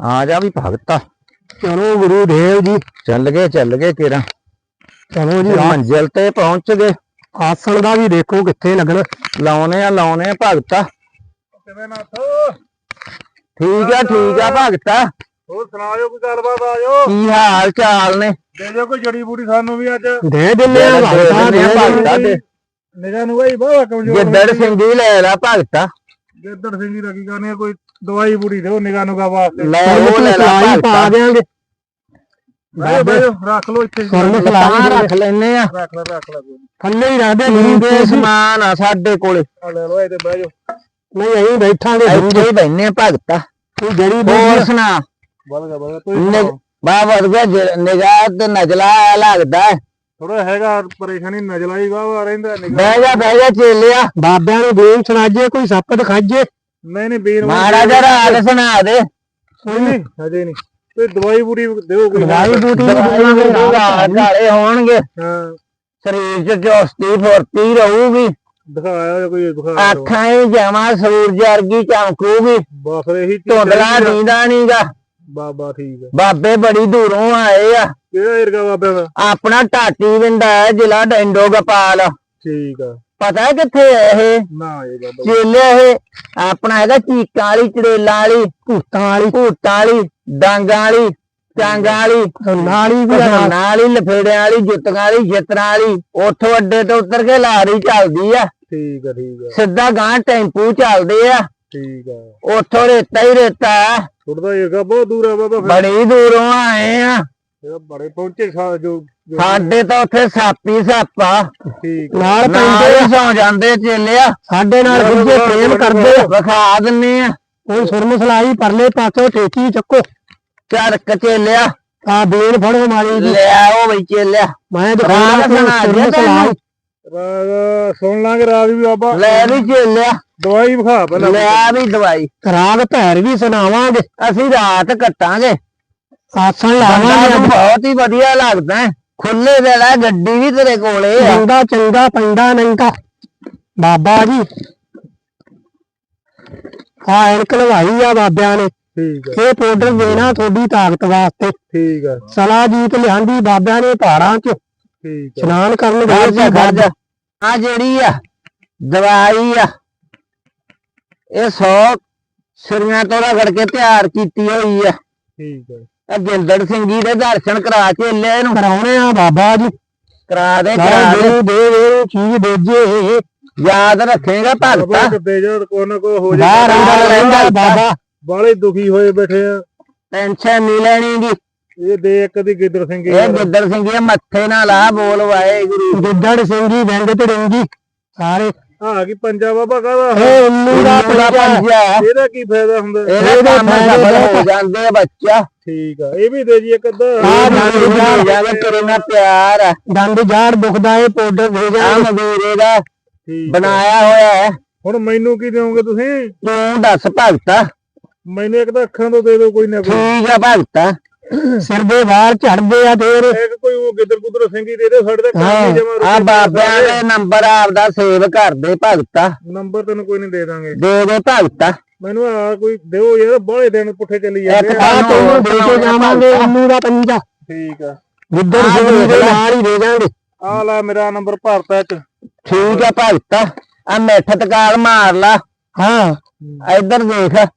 ਆ ਜਾ ਵੀ ਭਗਤਾ ਚਲੋ ਗੁਰੂ ਦੇਵ ਜੀ। ਚੱਲ ਗਏ ਚੱਲ ਗਏ ਕਿਰਾ ਚਲੋ ਜੀ ਮੰਜ਼ਿਲ ਤੇ ਪਹੁੰਚ ਗਏ। ਆਸਣ ਦਾ ਵੀ ਦੇਖੋ ਕਿੱਥੇ ਲੱਗਣਾ। ਲਾਉਨੇ ਆ ਲਾਉਨੇ ਆ ਭਗਤਾ ਕਿਵੇਂ ਨਾਥ ਠੀਕ ਆ ਠੀਕ ਆ ਭਗਤਾ ਹੋਰ ਸੁਣਾਓ ਕੋਈ ਗੱਲਬਾਤ ਆਜੋ ਕੀ ਹਾਲ ਚਾਲ ਨੇ? ਦੇ ਦਿਓ ਕੋਈ ਜੜੀ ਬੂਟੀ ਸਾਨੂੰ ਵੀ ਅੱਜ। ਦੇ ਦਿੰਦੇ ਆ ਦੇ ਭਗਤਾ, ਦੇ ਭਗਤਾ ਦੇ। ਨਿਗਾਹ ਨੂੰ ਬਈ ਬਾਵਾ ਕਮਜ਼ੋਰ। ਗਿੱਦੜ ਸਿੰਘੀ ਲੈ ਲੈ ਭਗਤਾ ਗਿੱਦੜ ਸਿੰਘ ਦੀ ਰਗੀ ਕਰਨੀ ਕੋਈ ਦਵਾਈ ਬੂਟੀ ਦਿਓ ਨਿਗਾਹ ਨੂੰ ਗਾ ਵਾਸਤੇ। ਲੈ ਸੁਰਮ ਉਹ ਲੈ ਲੈ ਸਲਾਈ ਪਾ ਦੇਾਂਗੇ ਬਹਿ ਬਹਿ ਰੱਖ ਲਓ ਇੱਥੇ। ਸੁਰਮ ਤਾਂ ਸਲਾਈ ਰੱਖ ਲੈਨੇ ਆ। ਰੱਖ ਲੈ ਰੱਖ ਲੈ ਕੋਈ ਨੀ। ਥੱਲੇ ਹੀ ਰਹਿੰਦੇ ਗੁਰੂ ਗੁਰੂ ਦੇ ਦੇ ਸਮਾਨ ਆ ਸਾਡੇ ਕੋਲੇ। ਆ ਲੈ ਲਓ ਇੱਥੇ ਬਹਿ ਜਾਓ। ਨਹੀਂ ਅਸੀਂ ਬੈਠਾਂਗੇ ਗੁਰੂ ਇੱਥੇ ਹੀ ਬੈਨੇ ਆ ਭਗਤਾ। ਦੀ ਜੜੀ ਹੋਰ ਬੂਟੀ ਸੁਣਾ। ਬਲ ਗਿਆ ਬਲ ਤੁਸੀਂ ਨਿ- ਬਾ ਵਰਗਾ ਨਿਗਾਹ ਤੇ ਨਜਲਾ ਲੱਗਦਾ। ਹੈ। ਥੋੜਾ ਹੈਗਾ ਪਰੇਸ਼ਾਨੀ ਨਜਲਾਈ ਵਾਵਾ ਰਹਿੰਦਾ ਨਿਗਾਹ। ਬਹਿ ਜਾ ਬਹਿ ਜਾ ਚੇਲਿਆ। ਬਾਬਿਆਂ ਨੂੰ ਦੇਣ ਸੁਣਾਜੇ ਕੋਈ ਸੱਪ ਦਿਖਾਜੇ ਨਹੀਂ ਨਹੀਂ ਵੀਰ ਮਹਾਰਾਜਾ ਰਾਗ ਸੁਣਾ ਦੇ। ਨਹੀਂ ਨਹੀਂ ਹਜੇ ਨਹੀਂ। ਤੇ ਦਵਾਈ ਬੂਟੀ ਦਿਓ ਕੋਈ ਦਵਾਈ ਬੂਟੀ ਕਾਲੇ ਹੋਣਗੇ। ਹਾਂ। ਸਰੀਰ ਚ ਚੁਸਤੀ ਫੁਰਤੀ ਰਹੂਗੀ। ਦਿਖਾਇਆ ਕੋਈ ਦਿਖਾਇਆ ਅੱਖਾਂ ਹੀ ਜਾਵਾਂ ਸੂਰਜ ਵਰਗੀ ਚਮਕੂਗੀ। ਬਸ ਇਹੀ ਧੁੰਦਲਾ ਆ। ਨੀਂਦਾ ਨੀਗਾ ਬਾਬਾ ਠੀਕ ਹੈ ਬਾਬੇ ਬੜੀ ਦੂਰੋਂ ਆਏ ਆ। ਕਿਹੜਾ ਏਰਗਾ ਬਾਬਿਆਂ ਦਾ? ਆਪਣਾ ਢਾਟੀ ਵਿੰਦਾ ਹੈ ਜ਼ਿਲ੍ਹਾ ਡੈਂਡੋ ਗੋਪਾਲ। ਠੀਕ ਆ। ਪਤਾ ਕਿੱਥੇ ਹੈ ਇਹ? ਨਾ ਇਹ ਚੇਲੇ ਇਹ ਆਪਣਾ ਹੈਗਾ ਚੀਕਾਂ ਵਾਲੀ ਚੜੇਲਾਂ ਵਾਲੀ ਭੂਤਾਂ ਵਾਲੀ ਭੂਤਾਂ ਵਾਲੀ ਡਾਂਗਾਂ ਵਾਲੀ ਚਾਂਗਾਂ ਵਾਲੀ ਨਾਲੀ ਵੀ ਆ। ਨਾਲ ਲਫੇੜਿਆਂ ਵਾਲੀ ਜੁੱਤੀਆਂ ਵਾਲੀ ਛਿੱਤਰਾਂ ਵਾਲੀ ਉੱਥੋਂ ਅੱਡੇ ਤੋਂ ਉਤਰ ਕੇ ਲਾਰੀ ਚੱਲਦੀ ਆ। ਠੀਕ ਆ ਠੀਕ ਆ। ਸਿੱਧਾ ਗਾਂ ਟੈਂਪੂ ਚੱਲਦੇ ਆ। ਠੀਕ ਆ। ਉੱਥੋਂ ਰੇਤਾ ਹੀ ਰੇਤਾ। ਥੋੜਾ ਏਰਗਾ ਬਹੁਤ ਦੂਰ ਆ ਬਾਬਾ ਬੜੀ ਦੂਰੋਂ ਆਏ ਆ। ਇਹ ਬੜੇ ਪਹੁੰਚੇ ਜੋ- ਸਾਡੇ ਤਾਂ ਉੱਥੇ ਸਾਪੀ ਸਾਪਾ ਠੀਕ ਨਾਲ ਨਾਲ ਪੈਂਦੇ ਹੀ ਸੌ ਜਾਂਦੇ ਚੇਲਿਆ ਸਾਡੇ ਨਾਲ ਗੁੱਜੇ ਪ੍ਰੇਮ ਕਰਦੇ ਵਿਖਾ ਦਿੰਨੇ ਆ। ਹੁਣ ਸੁਰਮ ਸਲਾਈ ਪਰਲੇ ਪਾਸੋਂ ਠੇਕੀ ਚੱਕੋ। ਚਾਰ ਕਚੇਲਿਆ ਆ। ਬੇਨ ਫੜੋ ਮਾਰੀ ਲੈ ਆਓ ਬਈ ਚੇਲਿਆ ਮੈਂ ਦਿਖਾਉਣਾ ਸੁਣਾ ਸੁਰਮ ਦੇ ਸਲਾਈ। ਰਾਗ ਸੁਣ ਲਾਂਗੇ ਰਾਗ ਵੀ ਬਾਬਾ। ਲੈ ਵੀ ਚੇਲਿਆ ਦਵਾਈ ਵਿਖਾ ਪਹਿਲਾਂ। ਲੈ ਵੀ ਦਵਾਈ। ਰਾਗ ਭੈਰ ਵੀ ਸੁਣਾਵਾਂਗੇ। ਅਸੀਂ ਰਾਤ ਕੱਟਾਂਗੇ। ਆਸਣ ਲਾਵਾਂਗੇ। ਬਹੁਤ ਹੀ ਵਧੀਆ ਲੱਗਦਾ ਹੈ। ਖੁੱਲੇ ਵੇਲਾ ਗੱਡੀ ਵੀ ਤੇਰੇ ਕੋਲੇ ਆ। ਚੰਗਾ ਚੰਗਾ ਪੰਡਾ ਨੰਗਾ। ਬਾਬਾ ਜੀ। ਆ ਐਨਕ ਲਵਾਈ ਆ ਬਾਬਿਆਂ ਨੇ। ਠੀਕ ਆ। ਇਹ ਪਾਊਡਰ ਦੇਣਾ ਤੁਹਾਡੀ ਤਾਕਤ ਵਾਸਤੇ। ਠੀਕ ਆ। ਸਲਾਜੀਤ ਲਿਆਂਦੀ ਬਾਬਿਆਂ ਨੇ ਪਹਾੜਾਂ 'ਚ। ਠੀਕ ਆ। ਇਸ਼ਨਾਨ ਕਰਨ ਗਏ ਸੀ ਜਾ ਖੜ ਬਾਬਾ। ਜਾ ਆ ਜਿਹੜੀ ਆ ਦਵਾਈ ਆ ਇਹ 100 ਸਿਰੀਆਂ ਤੋਂ ਰਗੜ ਕੇ ਤਿਆਰ ਕੀਤੀ ਹੋਈ ਆ। ਠੀਕ ਆ ਸਿੰਘ ਜੀ ਦੇ ਦਰਸ਼ਨ ਕਰਾ ਕੇ ਲੈ ਇਹਨੂੰ। ਕਰਾਉਣੇ ਆ ਬਾਬਾ ਜੀ। ਕਰਾ ਦੇ ਕਰਾ ਦੇ। ਗੁਰੂ ਦੇਵ ਇਹ ਚੀਜ਼ ਦੇਜੇ ਯਾਦ ਰੱਖੇਗਾ ਭਗਤਾ। ਕਿਤੇ ਜਾ ਕੋ ਨਾ ਕੋ ਹੋ ਬਾਹਰ ਜਾ ਅੰਦਰ ਰਹਿੰਦਾ ਬਾਬਾ। ਬਾਲੇ ਦੁਖੀ ਹੋਏ ਬੈਠੇ ਆ। ਟੈਨਸ਼ਨ ਨਹੀਂ ਲੈਣੀ ਗੀ ਇਹ ਦੇ ਇੱਕ ਦੀ ਗਿੱਦੜ ਸਿੰਘ ਇਹ ਗਿੱਦੜ ਸਿੰਘ ਜੀ ਮੱਥੇ ਨਾਲ ਆ ਬੋਲ ਵਾਹਿਗੁਰੂ। ਗਿੱਦੜ ਸਿੰਘ ਜੀ ਵੰਗ ਤੜੰਗੀ ਸਾਰੇ ਆ ਕੀ ਪੰਜਾ ਬਾਬਾ ਕਾਹਦਾ? ਇਹ ਉੱਲੂ ਦਾ ਪੂਰਾ ਪੰਜਾ। ਇਹਦਾ ਕੀ ਫਾਇਦਾ ਹੁੰਦਾ? ਇਹਦਾ ਕੰਮ ਸਫਲ ਹੋ। ਜਾਂਦੇ ਆ ਬੱਚਾ। ਠੀਕ ਆ ਇਹ ਵੀ ਦੇ ਜੀ ਇੱਕ ਅੱਧਾ। ਆ ਦੰਦ ਵੀ ਜਾੜ। ਹੋ ਜਾਵੇ ਤੇਰੇ ਨਾਲ ਪਿਆਰ ਆ। ਦੰਦ ਜਾੜ ਦੁਖਦਾ ਏ ਪਾਊਡਰ ਦੇ ਜਾ ਮਦੂਰੇ ਦਾ। ਬਣਾਇਆ ਹੋਇਆ ਹੈ। ਹੁਣ ਮੈਨੂੰ ਕੀ ਦਿਓਗੇ ਤੁਸੀਂ? ਤੂੰ ਦੱਸ ਭਗਤਾ। ਮੈਨੂੰ ਇੱਕ ਤਾਂ ਅੱਖਾਂ ਤੋਂ ਦੇ ਦਿਓ ਕੋਈ ਨਾ ਕੋਈ। ਠੀਕ ਆ ਭਗਤਾ। ਸਿਰ ਦੇ ਵਾਲ ਝੜਦੇ ਆ ਤੇਰੇ ਇੱਕ ਕੋਈ ਉਹ ਗਿੱਦੜ ਗੁੱਦਰ ਸਿੰਘ ਹੀ ਦੇ ਦਿਓ ਸਾਡੇ ਤਾਂ ਕੰਮ ਹੀ ਜਮਾ ਆ ਬਾਬਿਆਂ ਦੇ ਨੰਬਰ ਆਪਦਾ ਸੇਵ ਕਰ ਦੇ ਭਗਤਾ। ਨੰਬਰ ਤੈਨੂੰ ਕੋਈ ਨਹੀਂ ਦੇ ਦਾਂਗੇ। ਦੇ ਦੇ ਭਗਤਾ। ਮੈਨੂੰ ਆ ਕੋਈ ਦਿਓ ਯਾਰ ਬਾਹਲੇ ਦਿਨ ਪੁੱਠੇ ਚੱਲੀ ਜਾਂਦੇ ਇੱਕ ਆ। ਆ ਤੈਨੂੰ ਦੇ ਕੇ ਜਾਵਾਂਗੇ ਉੱਲੂ ਦਾ ਪੰਜਾ। ਠੀਕ ਆ। ਆਹ ਸਿੰਘ ਦੇ। ਨਾਲ ਹੀ ਦੇ ਜਾਣਗੇ। ਆ ਲੈ ਮੇਰਾ ਨੰਬਰ ਭਰਤਾ ਚ ਠੀਕ ਆ ਭਗਤਾ। ਆ ਮਿੱਠ ਤਕਾਲ ਮਾਰ ਲਾ। ਹਾਂ। ਇੱਧਰ ਦੇਖ।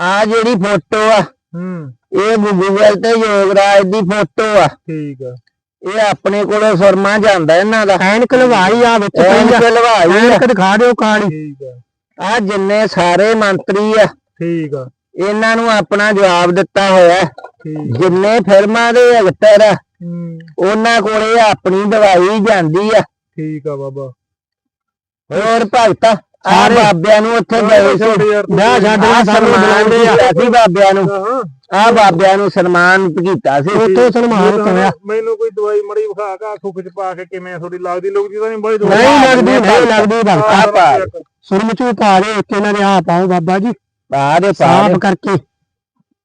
ਆ ਜਿਹੜੀ ਫੋਟੋ ਆ। ਹੂੰ। ਇਹ ਗੂਗਲ ਤੇ ਯੋਗਰਾਜ ਦੀ ਫੋਟੋ ਆ। ਠੀਕ ਆ। ਇਹ ਆਪਣੇ ਕੋਲੋਂ ਸੁਰਮਾ ਜਾਂਦਾ ਇਹਨਾਂ ਦਾ। ਐਨਕ ਲਵਾਈ ਆ ਵਿੱਚ ਐਨਕ ਲਵਾਈ ਐਨਕ ਦਿਖਾ ਦਿਓ ਕਾਲੀ। ਠੀਕ ਆ। ਆ ਜਿੰਨੇ ਸਾਰੇ ਮੰਤਰੀ ਆ। ਠੀਕ ਆ। ਇਹਨਾਂ ਨੂੰ ਆਪਣਾ ਜਵਾਬ ਦਿੱਤਾ ਹੋਇਆ। ਜਿੰਨੇ ਫਿਲਮਾਂ ਦੇ ਐਕਟਰ ਆ ਉਹਨਾਂ ਕੋਲੇ ਆਪਣੀ ਦਵਾਈ ਜਾਂਦੀ ਆ। ਠੀਕ ਆ ਬਾਬਾ। ਹੋਰ ਭਗਤਾ। ਆ। ਬਾਬਿਆਂ ਨੂੰ ਉੱਥੇ ਗਏ ਸੀ। ਵਿਆਹ ਛੱਡ ਸਨਮਾਨ ਕੀਤਾ ਸੀ ਬਾਬਿਆਂ ਨੂੰ। ਆ ਬਾਬਿਆਂ ਨੂੰ ਸਨਮਾਨ ਕੀਤਾ ਸੀ। ਉੱਥੇ ਸਨਮਾਨ ਕਰਿਆ ਮੈਨੂੰ ਕੋਈ ਦਵਾਈ ਮੜੀ ਵਿਖਾ ਕਾ ਖੁੱਖ ਚ ਪਾ ਕੇ ਕਿਵੇਂ ਥੋੜੀ ਲੱਗਦੀ ਲੋਕ ਤਾਂ ਨਹੀਂ ਬੜੀ ਨਹੀਂ ਲੱਗਦੀ ਨਹੀਂ ਲੱਗਦੀ ਭਗਤਾ ਪਾ ਸੁਰਮ ਚੂ ਪਾ ਦੇ ਇੱਕ ਇਹਨਾਂ ਦੇ ਆ ਪਾਓ ਬਾਬਾ ਜੀ। ਪਾ ਦੇ ਸਾਫ਼ ਕਰਕੇ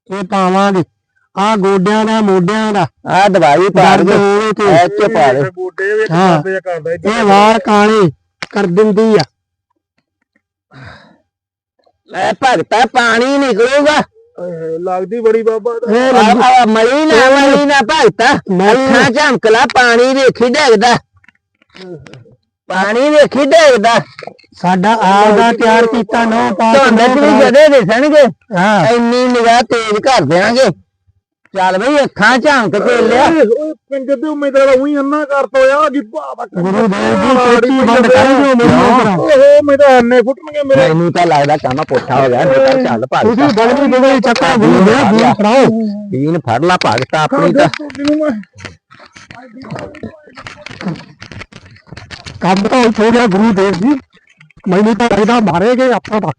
ਇਹ ਪਾਵਾਂਗੇ। ਆ ਗੋਡਿਆਂ ਦਾ ਮੋਢਿਆਂ ਦਾ। ਆ ਦਵਾਈ ਪਾ ਦੇ। ਚ ਪਾ ਦੇ। ਹਾਂ। ਇਹ ਵਾਲ ਕਾਲੇ ਕਰ ਦਿੰਦੀ ਆ। ਲੈ ਭਗਤਾ ਪਾਣੀ ਨਿਕਲੂਗਾ। ਓਏ ਲੱਗਦੀ ਬੜੀ ਬਾਬਾ ਦਾ ਆ- ਮਲੀ ਨਾ ਮਲੀ ਨਾ ਭਗਤਾ। ਅੱਖਾਂ ਝਮਕਲਾ ਪਾਣੀ ਵੇਖੀ ਡੇਗਦਾ। ਪਾਣੀ ਵੇਖੀ ਡੇਗਦਾ। ਸਾਡਾ ਆਪ ਦਾ ਤਿਆਰ ਕੀਤਾ ਨੋ ਪਾ ਕੇ ਧੁੰਦ ਵੀ ਜਦੇ ਦਿਸਣਗੇ ਹਾਂ। ਇੰਨੀ ਨਿਗਾਹ ਤੇਜ਼ ਕਰ ਦਿਆਂਗੇ ਚੱਲ ਬਈ ਅੱਖਾਂ ਝਮਕ ਕੇ ਲਿਆ। ਓਏ ਪਿੰਡ ਦੇ ਉਮੀਦਵਾਰ ਉਹੀ ਅੰਨਾ ਕਰ ਤੋਇਆ ਜੀ ਬਾਬਾ ਗੁਰੂ ਦੇਵ ਜੀ ਪੇਟੀ ਬੰਦ ਕਰ ਦਿਓ ਮੈਨੂੰ ਓਹੋ ਮੇਰੇ ਅੰਨੇ ਫੁੱਟਣਗੇ ਮੇਰੇ। ਮੈਨੂੰ ਤਾਂ ਲੱਗਦਾ ਕੰਮ ਪੁੱਠਾ ਹੋ ਗਿਆ ਨਿਕਲ ਚੱਲ ਤੁਸੀਂ ਭਗਤਾ ਬਗਲੀ ਬਗਲੀ ਚੱਕਾ ਗੁਰੂ ਦੇਵ ਜੀ ਫੜਾਓ। ਦੀਨ ਫੜ ਲਾ ਭਗਤਾ ਆਪਣੀ ਤਾਂ। ਕੰਮ ਤਾਂ ਹੋ ਗਿਆ ਗੁਰੂ ਦੇਵ ਜੀ। ਮੈਨੂੰ ਤਾਂ ਲੱਗਦਾ ਮਾਰੇਗੇ ਆਪਾਂ ਤਾਂ।